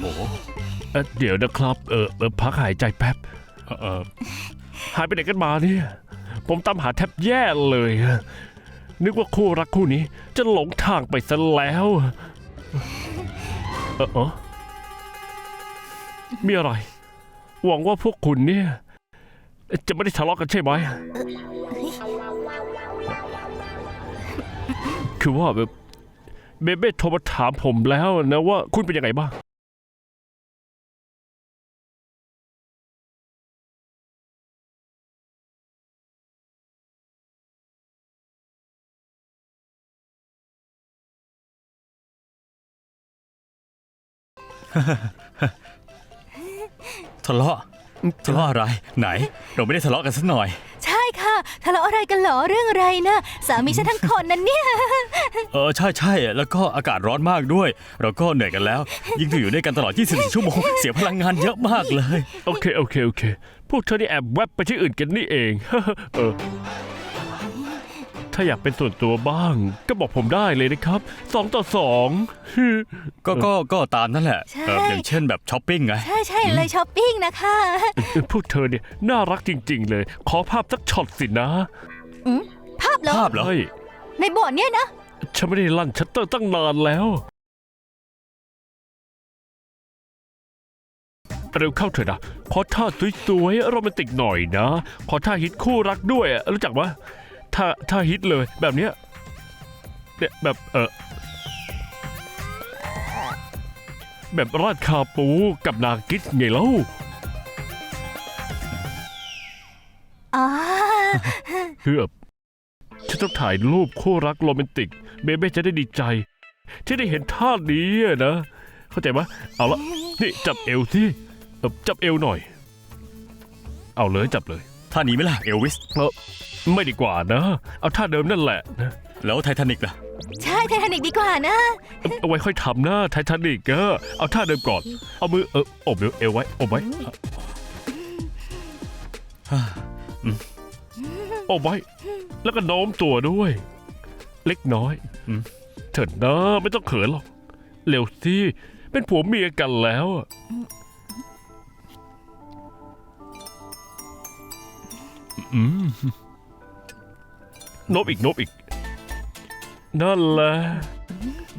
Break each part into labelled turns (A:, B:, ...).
A: โห
B: เอ่อเดี๋ยวนะครับ เออเออพักหายใจแป๊บ
A: เออเออ
B: หายไปไหนกันมาเนี่ย ผมตามหาแทบแย่เลยอะนึกว่าคู่รักคู่นี้จะหลงทางไปซะแล้ว เออเออมีอะไร หวังว่าพวกคุณเนี่ย จะไม่ได้ทะเลาะกันใช่ไหม คือว่าแบบเบเบ้โทรมาถามผมแล้วนะว่าคุณเป็นยังไงบ้าง
A: ทะเลาะทะเลาะอะไร ไหน เราไม่ได้ทะเลาะกันสักหน่อย
C: ใช่ค่ะทะเลาะอะไรกันเหรอเรื่องอะไรนะสามีฉันทั้งคนนั้นเนี่ย
A: เออใช่ใช่แล้วก็อากาศร้อนมากด้วย เราก็เหนื่อยกันแล้ว ยิ่งต้องอยู่ด้วยกันตลอด 24 ชั่วโมง เสียพลังงานเยอะมากเลย
B: โอเค โอเค โอเค พวกเธอนี่แอบแวบไปที่อื่นกันนี่เอง เออ ถ้าอยากเป็นส่วนตัวบ้าง ก็บอกผมได้เลยนะครับสองต่อสอง
A: ก็ก็ก็ตามนั่นแหละ
C: ใช่
A: เอออย่างเช่นแบบช้อปปิ้งไง
C: ใช่ใช่เลยช้อปปิ้งนะคะ
B: พวกเธอเนี่ยน่ารักจริง ๆ เลย ขอภาพสักช็อตสินะ
C: ภาพเหรอ
A: ภาพเหรอ
B: เฮ้ย
C: ในโบสถ์เนี่ยนะ
B: ฉันไม่ได้ลั่นชัตเตอร์ตั้งนานแล้ว เร็วเข้าเถอะนะ ขอท่าสวยๆโรแมนติกหน่อยนะ ขอท่าฮิตคู่รักด้วยอะรู้จักปะ ท่าท่าฮิตเลยแบบเนี้ยเนี่ยแบบเออแบบราดคาปูกับนากิสไงเล่า
C: อ๋อ
B: คือแบบฉันต้องถ่ายรูปคู่รักโรแมนติก เบเบ้จะได้ดีใจ ที่ได้เห็นท่านี้อะนะ เข้าใจไหมเอาละนี่จับเอวที่เออจับเอวหน่อย เอาเลยจับเลย
A: ท่านี้ไหมล่ะเอลวิส
B: เออ ไม่ดีกว่านะ เอาท่าเดิมนั่นแหละนะ
A: แล้วไททานิกล่ะ
C: ใช่ไททานิกดีกว่านะ
B: เอาเอาไว้ค่อยทำนะไททานิกเออเอาท่าเดิมก่อน เอามือเอออบเอวเอวไว้อบไว้อบไว้ แล้วก็โน้มตัวด้วย เล็กน้อย
A: อืม
B: เถิดนะไม่ต้องเขินหรอกเร็วสิเป็นผัวเมียกันแล้วอะอืมโนบอีกโนบอีก นั่นแหละ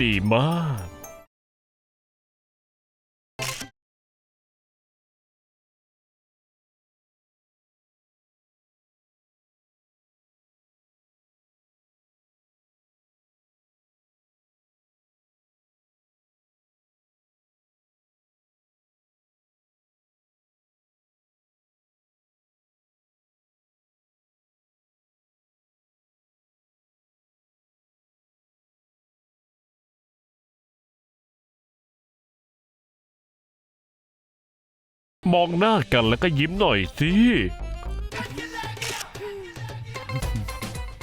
B: ดีมาก มองหน้ากันแล้วก็ยิ้มหน่อยสิ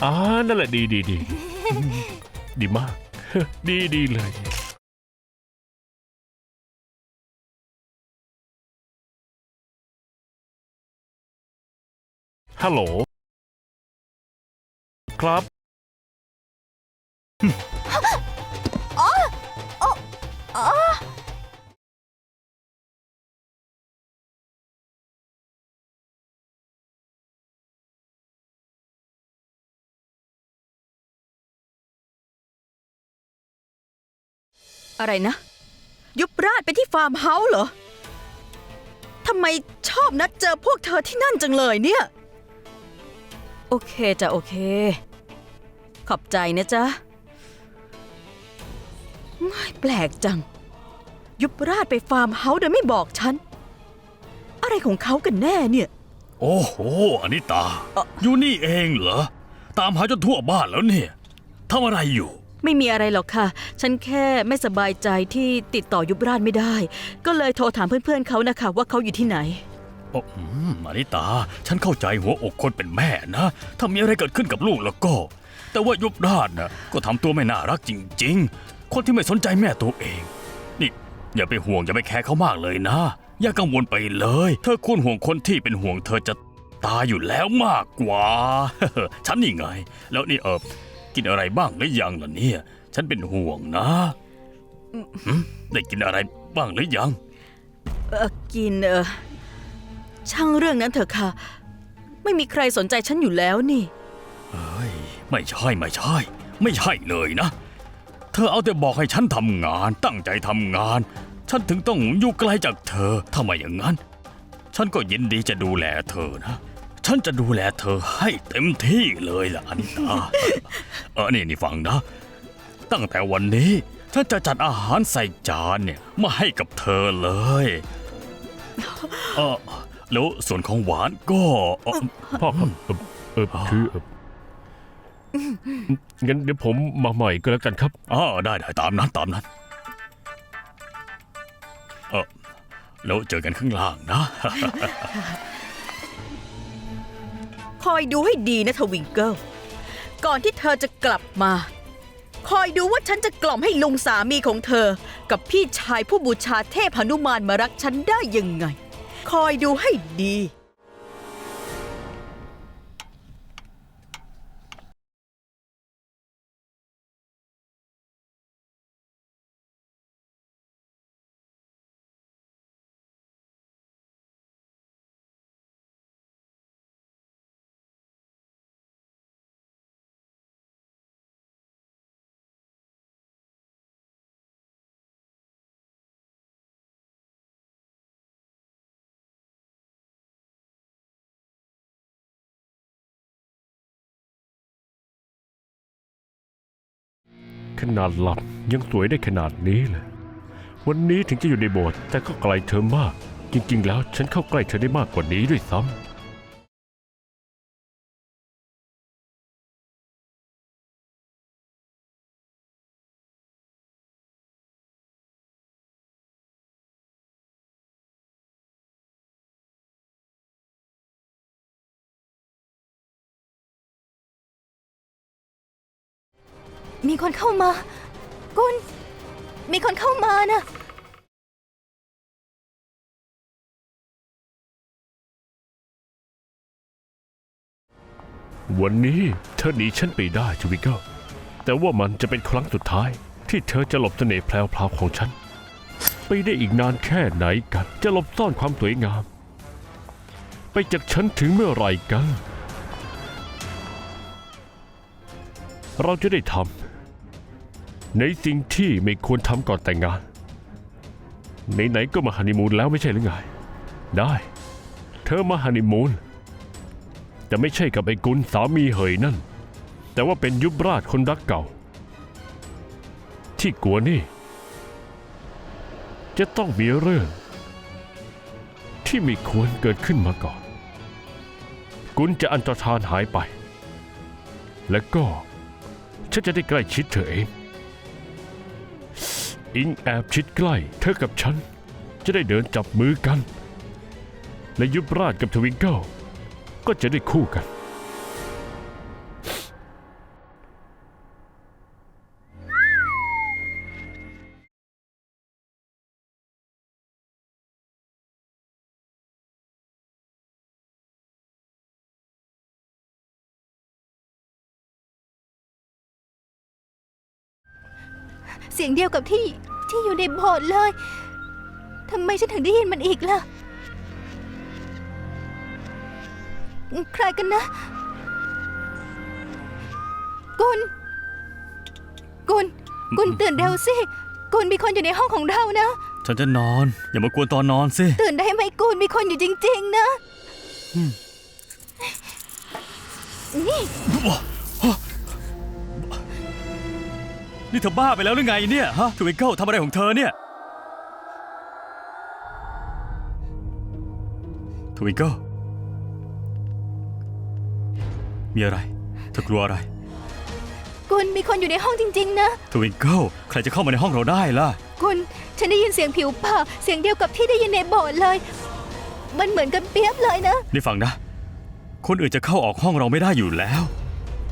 B: อ่านั่นแหละดีดีดีดีมาก ดีดีเลยฮัลโหล ครับ
D: อะไรนะ ยุบราชไปที่ฟาร์มเฮาส์เหรอทำไมชอบนัดเจอพวกเธอที่นั่นจังเลยเนี่ย โอเคจ้ะโอเค ขอบใจนะจ๊ะไม่แปลกจัง ยุบราชไปฟาร์มเฮาส์โดยไม่บอกฉัน อะไรของเขากันแน่เนี่ย
A: โอ้โหอนิตา อยู่นี่เองเหรอ ตามหาจนทั่วบ้านแล้วเนี่ยทำอะไรอยู่
D: ไม่มีอะไรหรอกค่ะ ฉันแค่ไม่สบายใจที่ติดต่อยุบราชไม่ได้ ก็เลยโทรถามเพื่อนๆเขานะคะว่าเขาอยู่ที่ไหน
A: โอ้อืมอนิตา ฉันเข้าใจหัวอกคนเป็นแม่นะ ถ้ามีอะไรเกิดขึ้นกับลูกแล้วก็ แต่ว่ายุบราชนะก็ทำตัวไม่น่ารักจริง ๆ คนที่ไม่สนใจแม่ตัวเอง นี่อย่าไปห่วงอย่าไปแคร์เขามากเลยนะ อย่ากังวลไปเลย เธอควรห่วงคนที่เป็นห่วงเธอจะตายอยู่แล้วมากกว่า ฉันนี่ไง แล้วนี่เออ กินอะไรบ้างหรือยังล่ะเนี่ย ฉันเป็นห่วงนะหืมได้กินอะไรบ้างหรือยัง
D: เออกินเออช่างเรื่องนั้นเถอะค่ะ ไม่มีใครสนใจฉันอยู่แล้วนี่
A: เฮ้ยไม่ใช่ไม่ใช่ ไม่ใช่เลยนะ เธอเอาแต่บอกให้ฉันทำงาน ตั้งใจทำงาน ฉันถึงต้องอยู่ไกลจากเธอทำไมอย่างนั้น ฉันก็ยินดีจะดูแลเธอนะ ฉันจะดูแลเธอให้เต็มที่เลยล่ะอนิตาเออนี่นี่ฟังนะ ตั้งแต่วันนี้ฉันจะจัดอาหารใส่จานเนี่ยมาให้กับเธอเลยเออแล้วส่วนของหวานก็เอ่อ
B: พ่อครับเออเออคือเอองั้นเดี๋ยวผมมาใหม่ก็แล้วกันครับ
A: อ๋อได้ได้ตามนั้นตามนั้นเออแล้วเจอกันข้างล่างนะ
D: คอยดูให้ดีนะทวิงเกิลก่อนที่เธอจะกลับมา คอยดูว่าฉันจะกล่อมให้ลุงสามีของเธอ กับพี่ชายผู้บูชาเทพหนุมานมารักฉันได้ยังไง คอยดูให้ดี
B: ขนาดหลับยังสวยได้ขนาดนี้เลย วันนี้ถึงจะอยู่ในโบสถ์แต่ก็ไกลเธอมาก จริง ๆ แล้วฉันเข้าใกล้เธอได้มากกว่านี้ด้วยซ้ำ
C: มีคนเข้ามา กุลมีคนเข้ามานะ
B: วันนี้เธอหนีฉันไปได้จูวิกเกอร์แต่ว่ามันจะเป็นครั้งสุดท้าย ที่เธอจะหลบเสน่ห์แพรวๆของฉัน ไปได้อีกนานแค่ไหนกัน จะหลบซ่อนความสวยงาม ไปจากฉันถึงเมื่อไหร่กัน เราจะได้ทำ ในสิ่งที่ไม่ควรทำก่อนแต่งงานไหนๆก็มาฮันนีมูนแล้วไม่ใช่หรือไง ได้ เธอมาฮันนีมูนแต่ไม่ใช่กับไอ้กุลสามีเหยนั่น แต่ว่าเป็นยุบราชคนรักเก่า ที่กลัวนี่ จะต้องมีเรื่อง ที่ไม่ควรเกิดขึ้นมาก่อน กุลจะอันตรธานหายไป และก็ฉันจะได้ใกล้ชิดเธอเอง อิงแอบชิดใกล้ เธอกับฉัน จะได้เดินจับมือกัน และยุบราชกับทวิงเกิลก็จะได้คู่กัน
C: เสียงเดียวกับที่ที่อยู่ในโบสถ์เลยทำไมฉันถึงได้ยินมันอีกล่ะ ใครกันนะ กุลกุลกุลตื่นเร็วสิ กุลมีคนอยู่ในห้องของเรานะ
A: ฉันจะนอน อย่ามากวนตอนนอนสิ
C: ตื่นได้ไหมกุลมีคนอยู่จริง ๆ นะนี่
A: นี่เธอบ้าไปแล้วหรือไงเนี่ยฮะทวิงเกิลทำอะไรของเธอเนี่ยทวิงเกิลมีอะไร เธอกลัวอะไร
C: กุลมีคนอยู่ในห้องจริง ๆ นะ
A: ทวิงเกิลใครจะเข้ามาในห้องเราได้ล่ะ
C: กุลฉันได้ยินเสียงผิวปากเสียงเดียวกับที่ได้ยินในโบสถ์เลย มันเหมือนกันเปียบเลยนะ
A: นี่ฟังนะ คนอื่นจะเข้าออกห้องเราไม่ได้อยู่แล้ว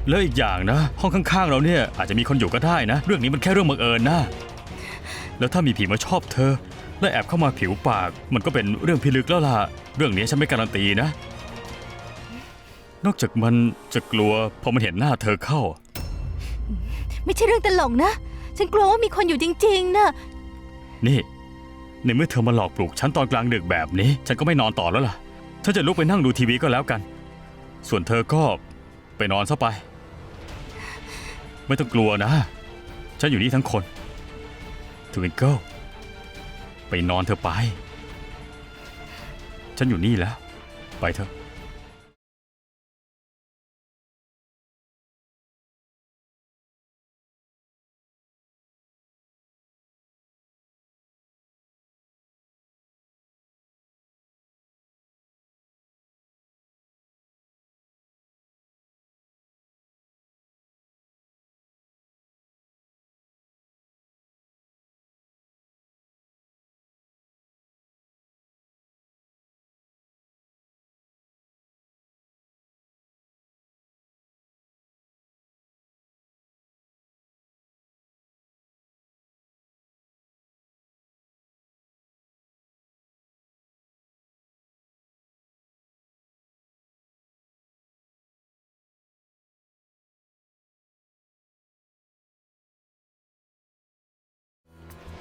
A: แล้วอีกอย่างนะ ห้องข้างๆเราเนี่ยอาจจะมีคนอยู่ก็ได้นะ เรื่องนี้มันแค่เรื่องบังเอิญนะแล้วถ้ามีผีมาชอบเธอ และแอบเข้ามาผิวปาก มันก็เป็นเรื่องพิลึกแล้วล่ะเรื่องนี้ฉันไม่การันตีนะ นอกจากมันจะกลัวพอมันเห็นหน้าเธอเข้า
C: ไม่ใช่เรื่องตลกนะ ฉันกลัวว่ามีคนอยู่จริงๆนะ
A: นี่ ในเมื่อเธอมาหลอกปลุกฉันตอนกลางดึกแบบนี้ ฉันก็ไม่นอนต่อแล้วล่ะฉันจะลุกไปนั่งดูทีวีก็แล้วกัน ส่วนเธอก็ไปนอนซะไป ไม่ต้องกลัวนะ ฉันอยู่นี่ทั้งคนทวินเกิลไปนอนเธอไป ฉันอยู่นี่แล้ว ไปเถอะ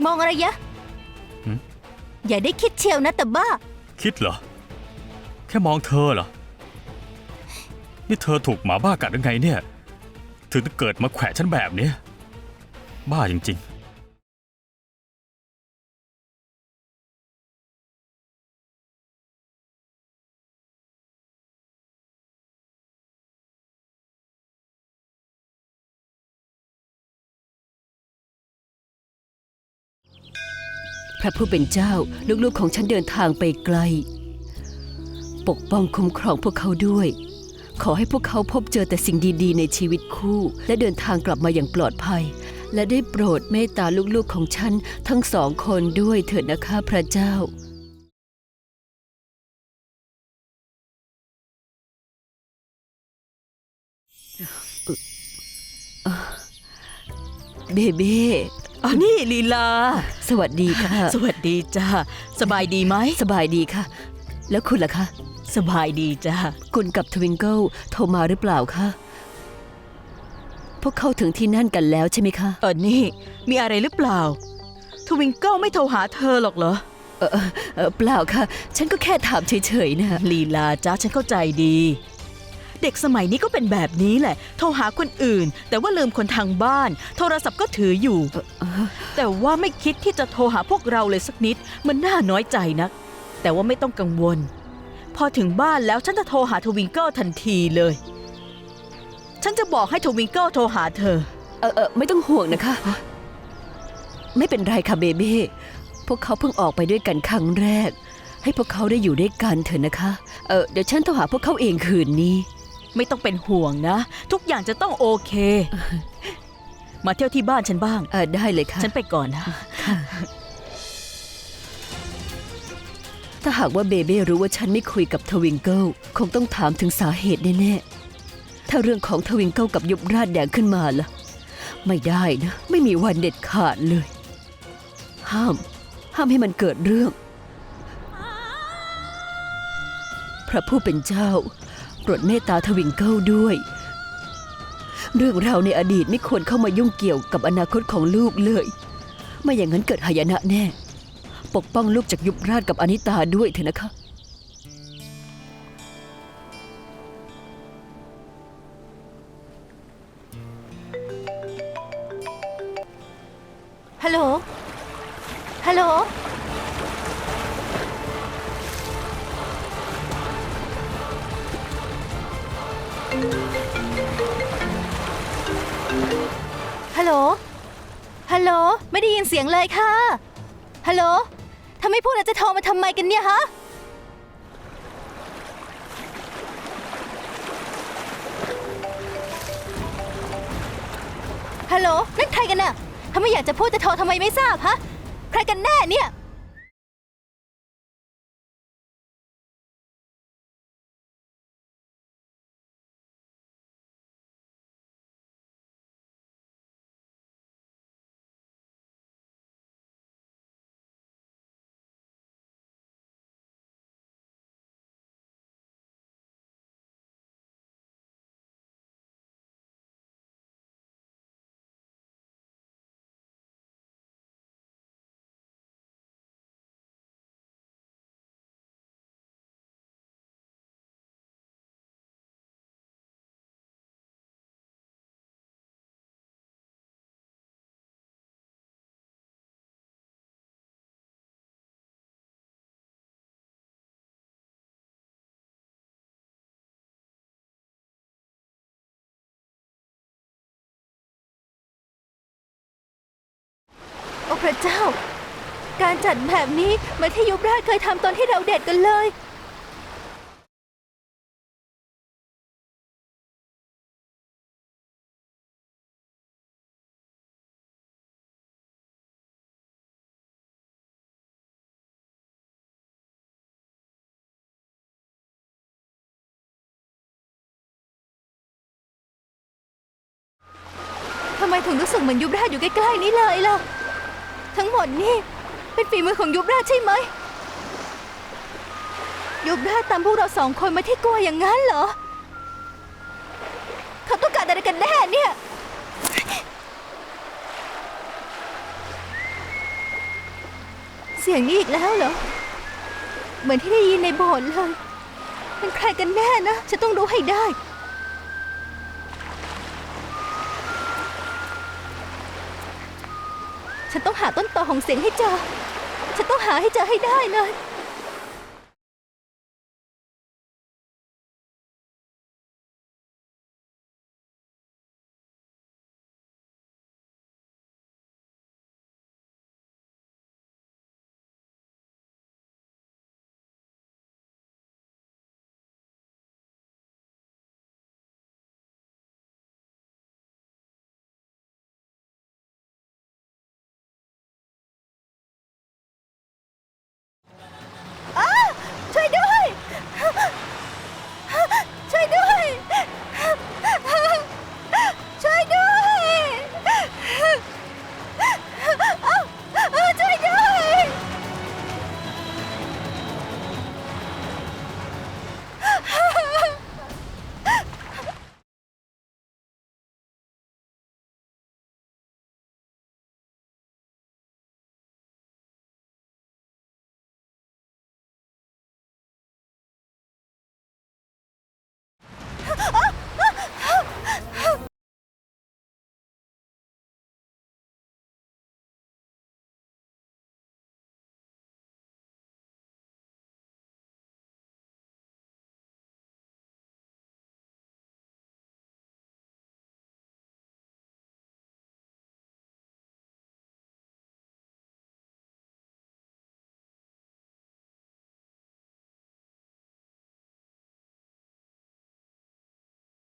C: มองอะไรยะ
A: หืม
C: อย่าได้คิดเชียวนะแต่บ้า
A: คิดเหรอ แค่มองเธอเหรอ นี่เธอถูกหมาบ้ากัดหรือไงเนี่ย ถึงได้เกิดมาแขวะฉันแบบเนี้ยบ้าจริงๆ
E: พระผู้เป็นเจ้าลูกๆของฉันเดินทางไปไกล ปกป้องคุ้มครองพวกเขาด้วย ขอให้พวกเขาพบเจอแต่สิ่งดีๆ ในชีวิตคู่ และเดินทางกลับมาอย่างปลอดภัย และได้โปรดเมตตาลูกๆของฉันทั้งสองคนด้วยเถิดนะคะพระเจ้าเบเบ้
D: อ๋อนี่ลีลา
E: สวัสดีค่ะ
D: สวัสดีจ้าสบายดีไหม
E: สบายดีค่ะ แล้วคุณล่ะคะ
D: สบายดีจ้า
E: คุณกับทวิงเกิลโทรมาหรือเปล่าคะพวกเขาถึงที่นั่นกันแล้วใช่ไหมคะ
D: เออนี่ มีอะไรหรือเปล่า ทวิงเกิลไม่โทรหาเธอหรอกเหรอ
E: เออเออเออเปล่าค่ะ ฉันก็แค่ถามเฉยๆนะ
D: ลีลาจ้าฉันเข้าใจดี เด็กสมัยนี้ก็เป็นแบบนี้แหละ โทรหาคนอื่น แต่ว่าลืมคนทางบ้าน โทรศัพท์ก็ถืออยู่ แต่ว่าไม่คิดที่จะโทรหาพวกเราเลยสักนิด มันน่าน้อยใจนัก แต่ว่าไม่ต้องกังวล พอถึงบ้านแล้วฉันจะโทรหาทวิงเกิลทันทีเลย ฉันจะบอกให้ทวิงเกิลโทรหาเธอ
E: เออเออไม่ต้องห่วงนะคะ ไม่เป็นไรค่ะเบเบ้พวกเขาเพิ่งออกไปด้วยกันครั้งแรก ให้พวกเขาได้อยู่ด้วยกันเถอะนะคะ เออเดี๋ยวฉันโทรหาพวกเขาเองคืนนี้
D: ไม่ต้องเป็นห่วงนะ ทุกอย่างจะต้องโอเค มาเที่ยวที่บ้านฉันบ้าง
E: เออได้เลยค่ะ
D: ฉันไปก่อนนะ
E: ถ้าหากว่าเบเบ้รู้ว่าฉันไม่คุยกับทวิงเกิลคงต้องถามถึงสาเหตุแน่ๆ ถ้าเรื่องของทวิงเกิลกับยุบราชแดงขึ้นมาล่ะ ไม่ได้นะ ไม่มีวันเด็ดขาดเลย ห้าม ห้ามให้มันเกิดเรื่อง พระผู้เป็นเจ้า โปรดเมตตาทวิงเกิลด้วย เรื่องราวในอดีตไม่ควรเข้ามายุ่งเกี่ยวกับอนาคตของลูกเลย ไม่อย่างนั้นเกิดหายนะแน่ ปกป้องลูกจากยุบราชกับอนิตาด้วยเถอะนะคะ
C: ลโหลไม่ได้ยินเสียงเลยค่ะ ฮัลโหลถ้าไม่พูดแล้วจะโทรมาทำไมกันเนี่ยฮะ ฮัลโหลนั่นใครกันน่ะถ้าไม่อยากจะพูดจะโทรทำไมไม่ทราบฮะ ใครกันแน่เนี่ย พระเจ้า การจัดแบบนี้เหมือนที่ยุบราชเคยทำตอนที่เราเด็กกันเลย ทำไมถึงรู้สึกเหมือนยุบราชอยู่ใกล้ๆนี้เลยล่ะ ทั้งหมดนี่เป็นฝีมือของยุบราชใช่ไหม ยุบราชตามพวกเราสองคนมาที่กลัวอย่างนั้นเหรอ เขาต้องการอะไรกันแน่เนี่ย เสียงนี้อีกแล้วเหรอ เหมือนที่ได้ยินในโบสถ์เลย เป็นใครกันแน่นะ ฉันต้องรู้ให้ได้ ฉันต้องหาต้นตอของเสียงให้เจอ ฉันต้องหาให้เจอให้ได้เลย